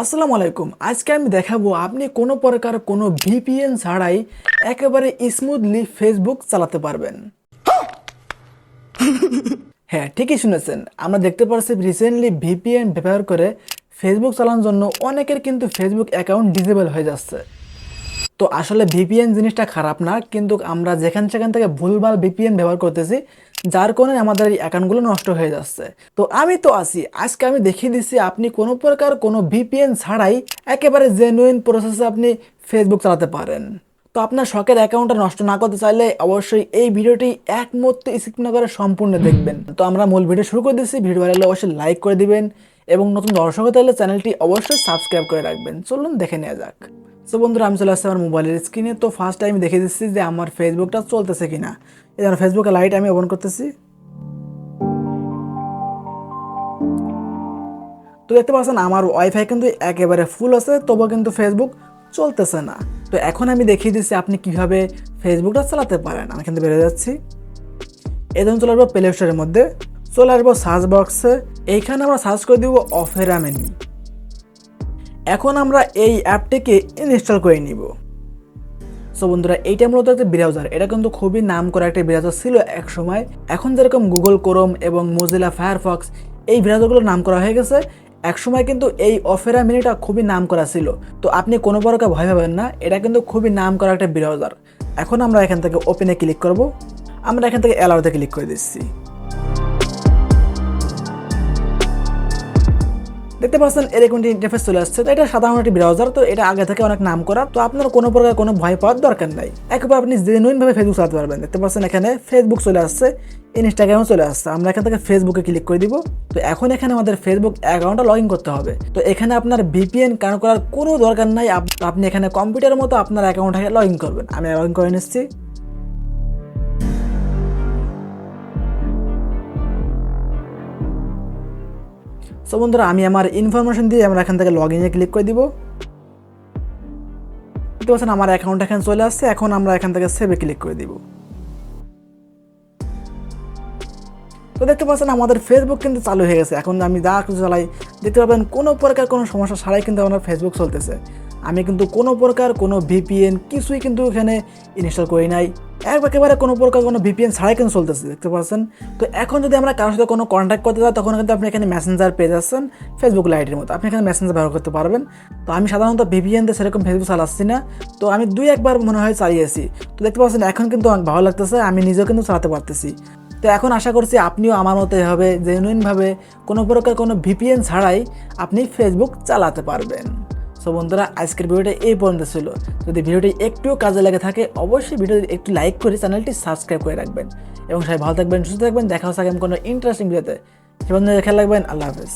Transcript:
আসসালামু আলাইকুম। আজকে আমি দেখাবো আপনি কোনো প্রকার কোনো ভিপিএন ছাড়াই একেবারে স্মুথলি ফেসবুক চালাতে পারবেন। হ্যাঁ ঠিকই শুনেছেন। আমরা দেখতে পাচ্ছি রিসেন্টলি ভিপিএন ব্যবহার করে ফেসবুক চালানোর জন্য অনেকের কিন্তু ফেসবুক অ্যাকাউন্ট ডিসেবল হয়ে যাচ্ছে। তো আসলে ভিপিএন জিনিসটা খারাপ না, কিন্তু আমরা যেখান সেখান থেকে ভুলভাল ভিপিএন ব্যবহার করতেছি, যার কারণে আমাদের এই অ্যাকাউন্টগুলো নষ্ট হয়ে যাচ্ছে। তো আমি তো আছি, আজকে আমি দেখিয়ে দিচ্ছি আপনি কোনো প্রকার কোনো ভিপিএন ছাড়াই একেবারে জেনুইন প্রসেসে আপনি ফেসবুক চালাতে পারেন। তো আপনার শখের অ্যাকাউন্টটা নষ্ট না করতে চাইলে অবশ্যই এই ভিডিওটি এক মুহূর্তে না করে সম্পূর্ণ দেখবেন। তো আমরা মূল ভিডিও শুরু করে দিচ্ছি ভিডিও ভালো লাগলে অবশ্যই লাইক করে দিবেন এবং নতুন দর্শক হতে চ্যানেলটি অবশ্যই সাবস্ক্রাইব করে রাখবেন। চলুন দেখে নেওয়া যাক। তো বন্ধুরা, আমি চলে আসছি আমার মোবাইলের স্ক্রিনে তো ফার্স্ট টাইম দেখে দিচ্ছি যে আমার ফেসবুকটা চলতেছে কিনা। এই জন্য ফেসবুকে লাইট আমি ওপেন করতেছি। তো দেখতে পাচ্ছেন, আমার ওয়াইফাই কিন্তু একেবারে ফুল আছে, তবুও কিন্তু ফেসবুক চলতেছে না। তো এখন আমি দেখিয়ে দিচ্ছি আপনি কীভাবে ফেসবুকটা চালাতে পারেন। আমি কিন্তু বেরো যাচ্ছি। এই জন্য চলে আসব প্লে স্টোরের মধ্যে। চলে আসব সার্চ বক্সে এইখানে আমরা সার্চ করে দিব অফেরা মেনি এখন আমরা এই অ্যাপটিকে ইনস্টল করে নিব। সো বন্ধুরা, এইটা মূলত একটা ব্রাউজার এটা কিন্তু খুবই নাম করা একটা ব্রাউজার ছিল এক সময় এখন যেরকম গুগল ক্রোম এবং মোজিলা ফায়ারফক্স এই ব্রাউজারগুলো নাম করা হয়ে গেছে। এক সময় কিন্তু এই অফেরা মিনিটা খুবই নাম করা ছিল। তো আপনি কোনো প্রকার ভয় পাবেন না, এটা কিন্তু খুবই নাম করা একটা ব্রাউজার এখন আমরা এখান থেকে ওপেনে ক্লিক করব। আমরা এখান থেকে অ্যালাউতে ক্লিক করে দিচ্ছি। দেখতে পাচ্ছেন এরকম একটি ইন্টারফেস চলে আসছে। তো এটা সাধারণ একটি ব্রাউজার তো এটা আগে থেকে অনেক নাম করা তো আপনার কোনো প্রকার কোনো ভয় পাওয়ার দরকার নাই। একবার আপনি জেনুইন ভাবে ফেসবুক চালাতে পারবেন দেখতে পাচ্ছেন এখানে ফেসবুক চলে আসছে ইনস্টাগ্রামও চলে আসছে। আমরা এখান থেকে ফেসবুকে ক্লিক করে দিব। তো এখন এখানে আমাদের ফেসবুক অ্যাকাউন্টটা লগ ইন করতে হবে। তো এখানে আপনার ভিপিএন কানেক্ট করার কোনো দরকার নাই। আপ- আপনি এখানে কম্পিউটারের মতো আপনার অ্যাকাউন্টটাকে লগ ইন করবেন। আমি লগ ইন করে নিচ্ছি। সো বন্ধুরা, আমি আমার ইনফরমেশন দিয়ে আমরা এখান থেকে লগ ইনে ক্লিক করে দিব। দেখতে পাচ্ছেন, আমার অ্যাকাউন্ট এখানে চলে আসছে। এখন আমরা এখান থেকে সেভে ক্লিক করে দিব। তো দেখতে পাচ্ছেন, আমাদের ফেসবুক কিন্তু চালু হয়ে গেছে। এখন আমি যা কিছু চালাই, দেখতে পাবেন, কোনো প্রকার কোনো সমস্যা ছাড়াই কিন্তু আমার ফেসবুক চলতেছে। আমি কিন্তু কোনো প্রকার কোনো ভিপিএন কিছুই কিন্তু এখানে ইনস্টল করি নাই। এক একেবারে কোনো প্রকার কোনো ভিপিএন ছাড়াই কিন্তু চলতেছে, দেখতে পাচ্ছেন? তো এখন যদি আমরা কারোর সাথে কোনো কন্ট্যাক্ট করতে চাই তখন কিন্তু আপনি এখানে মেসেঞ্জার পেয়ে যাচ্ছেন ফেসবুক লাইটের মতো। আপনি এখানে মেসেঞ্জার ব্যবহার করতে পারবেন। তো আমি সাধারণত ভিপিএন দিয়ে সেরকম ফেসবুক চালাচ্ছি না। তো আমি দুই একবার মনে হয় চালিয়েছি। তো দেখতে পাচ্ছেন, এখন কিন্তু অনেক ভালো লাগতেছে, আমি নিজেও কিন্তু চালাতে পারতেছি। তো এখন আশা করছি আপনিও আমার মতো এভাবে জেনুইনভাবে কোনো প্রকার কোনো ভিপিএন ছাড়াই আপনি ফেসবুক চালাতে পারবেন। সো বন্ধুরা, আজকের ভিডিওটা এই পর্যন্ত ছিল। যদি ভিডিওটি একটুও কাজে লাগে থাকে, অবশ্যই ভিডিওটি একটু লাইক করে চ্যানেলটি সাবস্ক্রাইব করে রাখবেন। এবং সবাই ভালো থাকবেন, সুস্থ থাকবেন, দেখা হচ্ছে আগামী কোনো ইন্টারেস্টিং ভিডিওতে সে বন্ধুরা খেয়াল রাখবেন, আল্লাহ হাফেজ।